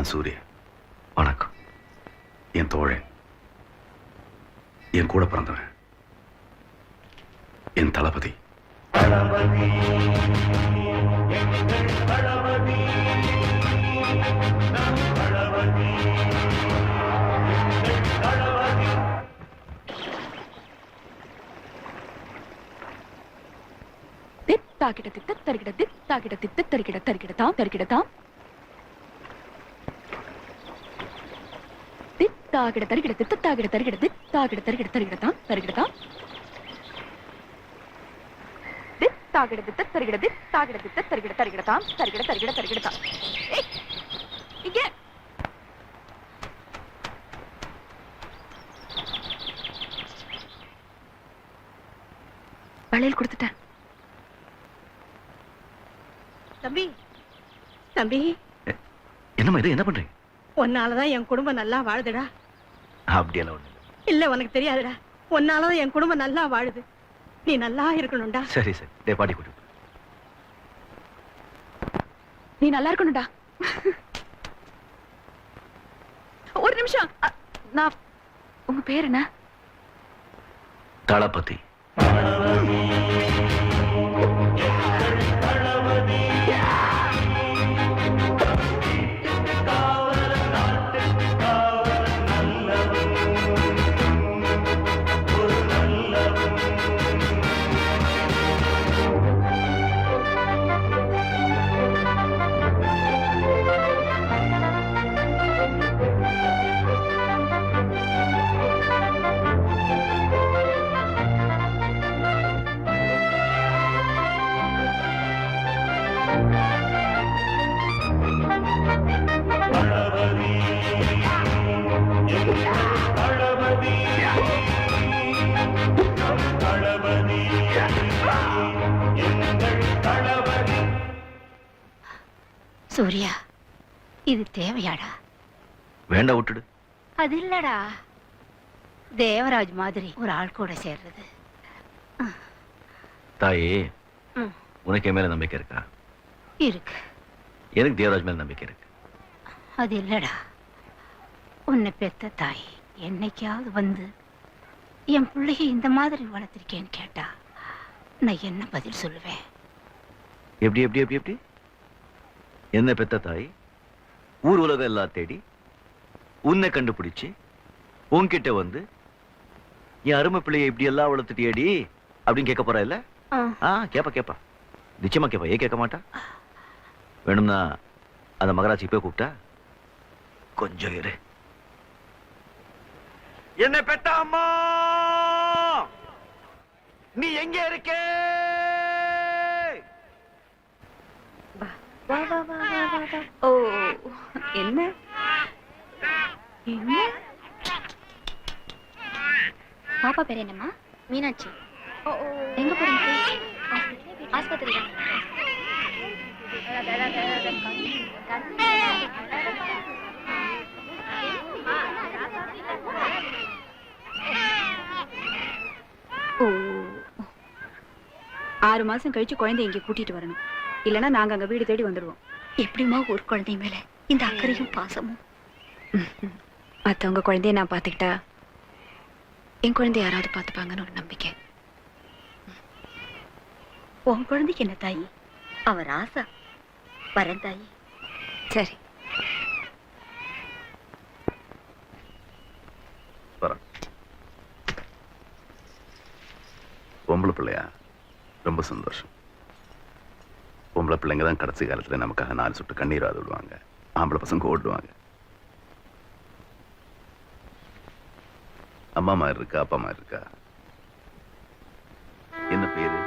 இதான் சூரிய. வணக்கம். என் தோழன். என் கூட பிறந்தவன். என் தளபதி. தித்தாகிட தித்த தருகிட தித்தாகிட தித்த தருகிட தருகிடதாம் தருகிடதாம் தித்தாகிட தருகிட தருகிட தித்தாகிட தருகிட தித்தாகிட தித்த தருகிட தித்த தருகிட தருகிடதாம் தருகிட தருகிட தருகிடதாம் ஏய், இங்க. வளையல் கொடுத்துட்டேன். தம்பி தம்பி. என்னம்மா இது? என்ன பண்றீங்க? உன்னாலதான் என் குடும்பம் நல்லா வாழுதுடா. அப்படியெல்லாம் ஒண்ணு இல்ல. உனக்கு தெரியாதுடா. உன்னாலதான் என் குடும்பம் நல்லா வாழுது. நீ நல்லா இருக்கணும்டா. சரி சரி. டே பாட்டி கூட்டி போ. நீ நல்லா இருக்கணும்டா. ஒரு நிமிஷம். அ, நான் உங்க பேர் என்ன? தளபதி. சூர்யா இது தேவையாடா? வேண்டாம் விட்டுடு. அது இல்லடா. தேவராஜ் மாதிரி ஒரு ஆள் கூட சேர்றது. தாயே. உனக்கு என் மேல நம்பிக்கை இருக்கா? இருக்கு. எனக்கு தேவராஜ் மேல நம்பிக்கை இருக்கு? அது இல்லடா. உன்னை பெத்த தாய் என்னைக்காவது வந்து என் பிள்ளைய இந்த மாதிரி வளர்த்திருக்கேன்னு கேட்டா நான் என்ன பதில் சொல்லுவேன்? எப்படி எப்படி எப்படி எப்படி? என்ன பெத்த தாய்? ஊர் உலகம் எல்லாம் தேடி உன்னை கண்டுபிடிச்சு உன்கிட்ட வந்து என் அருமை பிள்ளையை இப்படி எல்லாம் வளர்த்துட்டியேடி? அப்படின்னு கேட்க போறா இல்ல? ஆ. கேப்பா கேப்பா. நிச்சயமா கேப்பா. ஏன் கேட்க மாட்டா? வேணும்னா அந்த மகராஜ் இப்ப கூப்பிட்டா? கொஞ்சம் இரு. என்ன பெத்த அம்மா? நீ எங்க இருக்கே? ஓ என்ன? என்ன? பாப்பா பேர் என்னம்மா? மீனாட்சி. எங்க போறீங்க? ஆஸ்பத்திரி தான். ஓ. ஆறு மாசம் கழிச்சு குழந்தை இங்க கூட்டிட்டு வரணும். இல்லனா நாங்க அங்க வீடு தேடி வந்துடுவோம் எப்படிம்மா ஒரு குழந்தை மேல இந்த அக்கறையும் பாசமும்? மத்தவங்க குழந்தைய நான் பாத்துக்கிட்டா என் குழந்தைய யாராவது பாத்துப்பாங்கன்னு ஒரு நம்பிக்கை. உன் குழந்தைக்கு என்ன தாயி? அவர் ஆசா. வரேன் தாயி. சரி. பொம்பளை பிள்ளையா? ரொம்ப சந்தோஷம். பொம்பளை பிள்ளைங்க தான் கடைசி காலத்துல நமக்காக நாலு சுட்டு கண்ணீர் வாது விடுவாங்க. ஆம்பளை பசங்க ஓடுவாங்க. அம்மா மாதிரி இருக்கா அப்பா மாதிரி இருக்கா என்ன பேரு?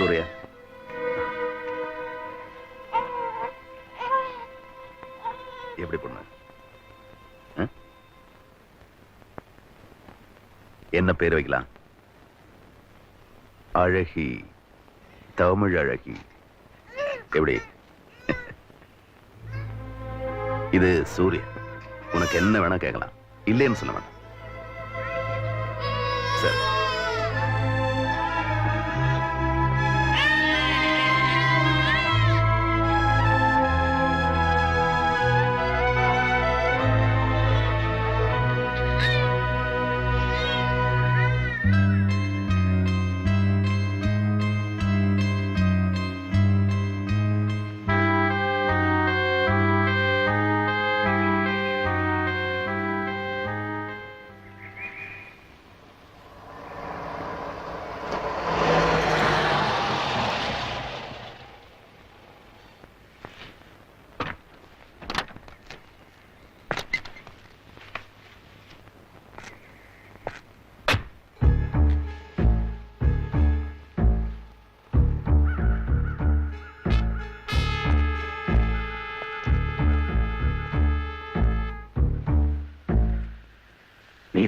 சூர்யா. எப்படி பொண்ணு? என்ன பேர் வைக்கலாம்? அழகி. தமிழ் அழகி. எப்படி? இது சூர்யா. உனக்கு என்ன வேணா கேட்கலாம். இல்லைன்னு சொல்ல வேணாம் சரி.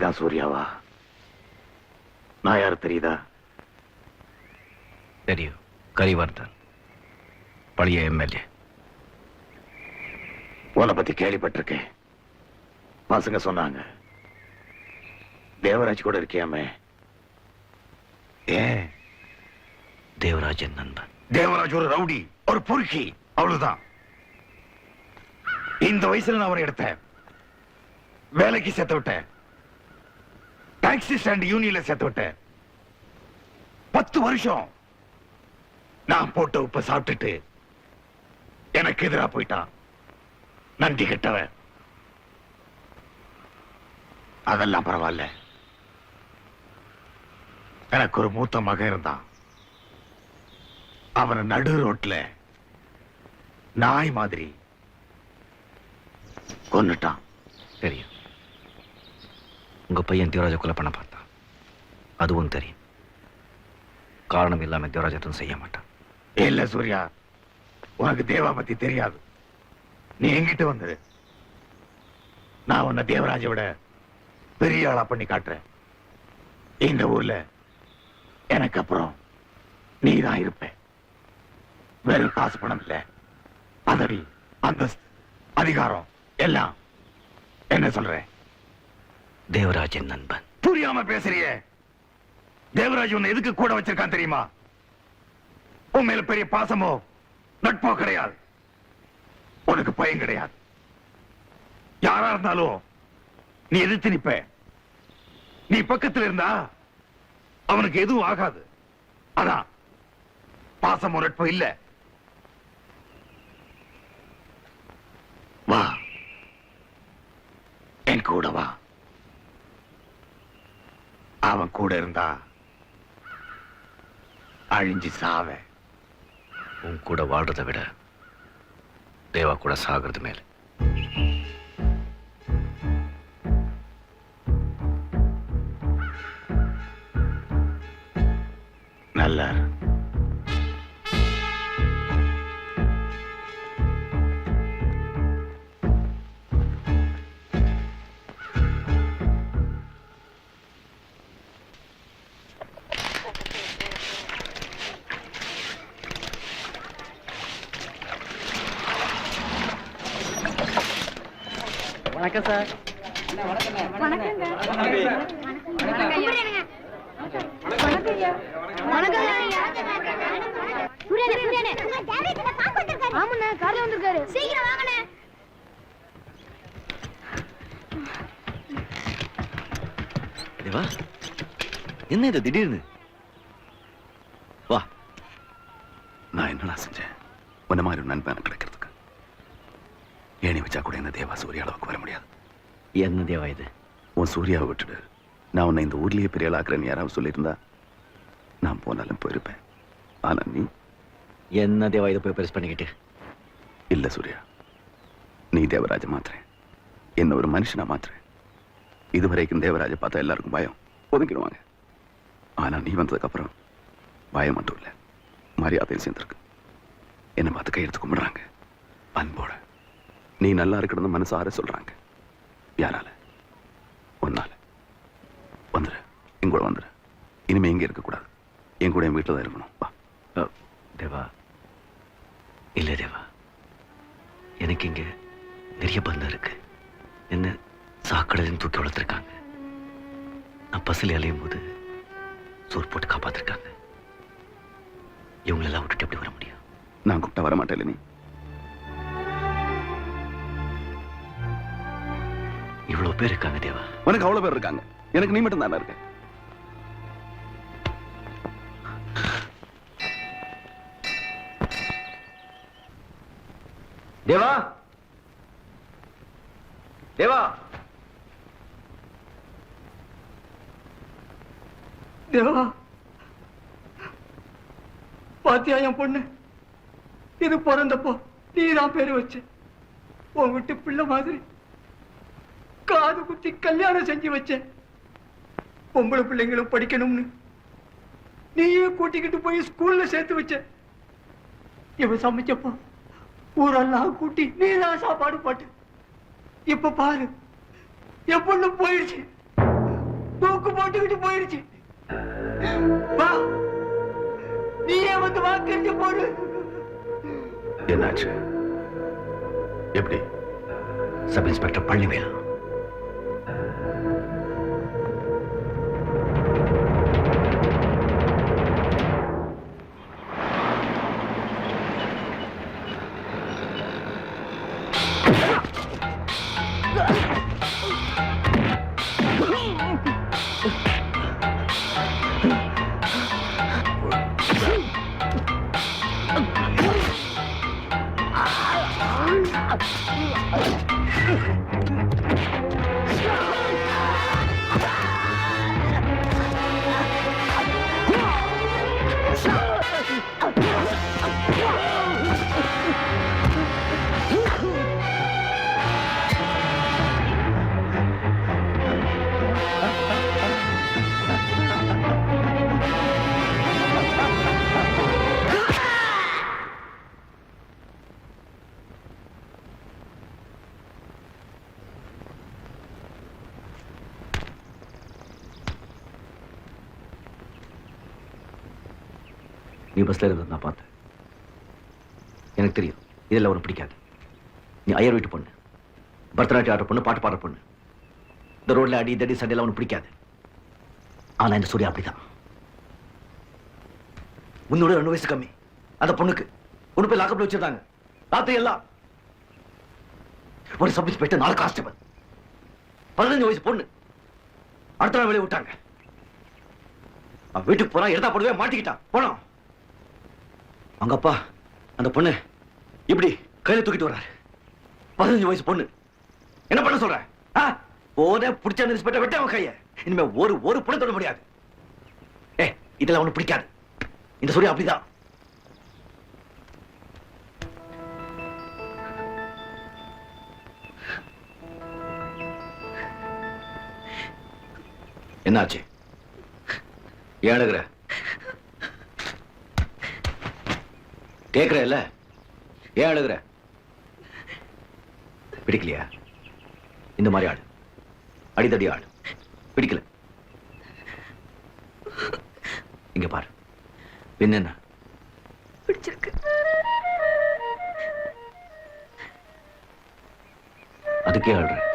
நீதான் சூர்யாவா? நான் யார் தெரியுதா? தெரியும். கரிவர்தன் பழைய எம்எல்ஏ. உன்னை பத்தி கேள்விப்பட்டிருக்கேன். பசங்க சொன்னாங்க. தேவராஜ் கூட இருக்கியாமே? ஏன்? தேவராஜன் நண்பன். தேவராஜ் ஒரு ரவுடி ஒரு பொறுக்கி அவ்வளவுதான். இந்த வயசுல நான் அவரை எடுத்தேன். வேலைக்கு சேர்த்து விட்டேன். டாக்ஸி ஸ்டாண்ட் யூனியன்ல சேர்த்து விட்டேன். பத்து வருஷம் நான் போட்ட உப்ப சாப்பிட்டுட்டு எனக்கு எதிரா போயிட்டான். நன்றி கெட்டவன். அதெல்லாம் பரவாயில்ல. எனக்கு ஒரு மூத்த மகன் இருந்தான். அவனை நடு ரோட்ல நாய் மாதிரி கொன்னுட்டான். தெரியும். உங்க பையன் தேவராஜ கொலை பண்ண பார்த்தான். அதுவும் தெரியும். காரணம் இல்லாம தேவராஜ எதுவும் செய்ய மாட்டான். இல்லை சூர்யா உனக்கு தேவா பத்தி தெரியாது. நீ எங்கிட்ட வந்தது? நான் உன்னை தேவராஜை விட பெரிய ஆளா பண்ணி காட்டுறேன். இந்த ஊர்ல எனக்கு அப்புறம் நீ தான் இருப்ப வெறும் காசு பணம் இல்ல. பதவி அந்தஸ்து அதிகாரம் எல்லாம். என்ன சொல்றேன்? தேவராஜன் நண்பன். புரியாம பேசுறியே. தேவராஜ் உன்னை எதுக்கு கூட வச்சிருக்கான் தெரியுமா? உன் மேல பெரிய பாசமோ நட்போ கிடையாது. உனக்கு பயம் கிடையாது. யாரா இருந்தாலும் நீ எதிர்த்து நிப்ப. நீ பக்கத்துல இருந்தா அவனுக்கு எதுவும் ஆகாது. அதான் பாசமோ நட்போ இல்ல வா என் கூட வா அவன் கூட இருந்தா அழிஞ்சு சாவ. உன் கூட வாழ்றதை விட தேவா கூட சாகிறது மேல. ஆமாண்ணா கார்ல வந்திருக்காரு. சீக்கிரம் வாங்கண்ணே. தேவா என்ன இது திடீர்னு? வா. நான் என்னடா செஞ்சேன்? உன்ன மாதிரி நண்பன் எனக்கு கிடைக்கிறதுக்கு ஏணி வச்சா கூட என்ன தேவா சூரிய அளவுக்கு வர முடியாது. என்ன தேவா இது? உன் சூர்யாவை விட்டுடு. நான் உன்னை இந்த ஊர்லயே பெரிய ஆளாக்குறேன்னு யாராவது சொல்லியிருந்தா நான் போனாலும் போயிருப்பேன். ஆனா நீ? என்ன தேவா இதை போய் பெருசு பண்ணிக்கிட்டு? இல்ல சூர்யா. நீ தேவராஜ மாத்துறேன். என்ன ஒரு மனுஷனா மாத்துறேன். இதுவரைக்கும் தேவராஜ பார்த்தா எல்லாருக்கும் பயம். ஒதுக்கிடுவாங்க. ஆனா நீ வந்ததுக்கு அப்புறம் பயம் மட்டும் இல்ல. மரியாதையும் சேர்ந்திருக்கு. என்னை பார்த்து கையெடுத்து கும்பிடுறாங்க. அன்போட. நீ நல்லா இருக்கணும்னு மனசார சொல்றாங்க. யாரால? உன்னால. வந்துரு. இங்கூட வந்துரு. இனிமே இங்க இருக்கக்கூடாது என் கூட என் வீட்டில் தான் இருக்கணும். வா. தேவா. இல்ல தேவா. எனக்கு இங்க நிறைய பந்தம் இருக்கு. என்ன சாக்கடையிலும் தூக்கி வளர்த்துருக்காங்க. நான் பசில் அலையும் போது சோறு போட்டு காப்பாத்திருக்காங்க. இவங்களெல்லாம் விட்டுட்டு எப்படி வர முடியும்? நான் கூப்பிட்டா வர மாட்டேன் நீ பேர் இருக்காங்க தேவா. உனக்கு அவ்வளவு பேர் இருக்காங்க. எனக்கு நீ மட்டும் தானே இருக்க. தேவா? தேவா? தேவா பாத்தியா என் பொண்ணு? இது பிறந்தப்போ நீ தான் பேரு வச்ச. உன் விட்டு பிள்ளை மாதிரி. காது குத்தி கல்யாணம் செஞ்சு வச்ச பொம்பளை பிள்ளைங்களும் படிக்கணும்னு. நீயே கூட்டிக்கிட்டு போய் ஸ்கூல்ல சேர்த்து வச்ச இவன் சமைச்சப்போ ஊரெல்லாம் கூட்டி நீ தான் சாப்பாடு போட்டு. இப்ப பாரு எப்பொண்ணு போயிடுச்சு தூக்கு போட்டுக்கிட்டு போயிடுச்சு வா நீயே வந்து வாக்களிச்சு போடு. என்னாச்சு? எப்படி? சப் இன்ஸ்பெக்டர் பழனிவேல் 哎呀哎 நீ பஸ்ல இருந்தது நான் பார்த்தேன். எனக்கு தெரியும் இதெல்லாம் உனக்கு பிடிக்காது. நீ அயர் வீட்டு பொண்ணு பரதநாட்டியம் ஆடுற பொண்ணு பாட்டு பாடுற பொண்ணு. இந்த ரோட்ல அடி தடி சண்டையெல்லாம் உனக்கு பிடிக்காது. ஆனா இந்த சூர்யா அப்படிதான். உன்னோட ரெண்டு வயசு கம்மி. அந்த பொண்ணுக்கு ஒன்று போய் லாக்கப்ல வச்சிருந்தாங்க. ராத்திரி எல்லாம். ஒரு சப் இன்ஸ்பெக்டர் நாலு கான்ஸ்டபிள் பதினஞ்சு வயசு பொண்ணு. அடுத்த நாள் வெளியே விட்டாங்க. வீட்டுக்கு போனா எடுத்தா போடவே மாட்டிக்கிட்டான். போனோம் அவங்க அப்பா அந்த பொண்ணு. இப்படி கையில தூக்கிட்டு வர்றாரு. பதினஞ்சு வயசு பொண்ணு. என்ன பண்ண சொல்ற? போதே பிடிச்ச இன்ஸ்பெக்டர் விட்டு அவன் கைய. இனிமே ஒரு ஒரு பொண்ணு தொட முடியாது. ஏ இதெல்லாம் ஒண்ணு பிடிக்காது. இந்த சூர்யா அப்படிதான். என்னாச்சு? ஏன் கேக்குற இல்ல ஏன் அழுகுற? பிடிக்கலையா? இந்த மாதிரி ஆடு. அடிதடி ஆடு. பிடிக்கல. இங்க பாரு. பின்ன என்ன? பிடிச்சிருக்கு. அதுக்கே தெரியல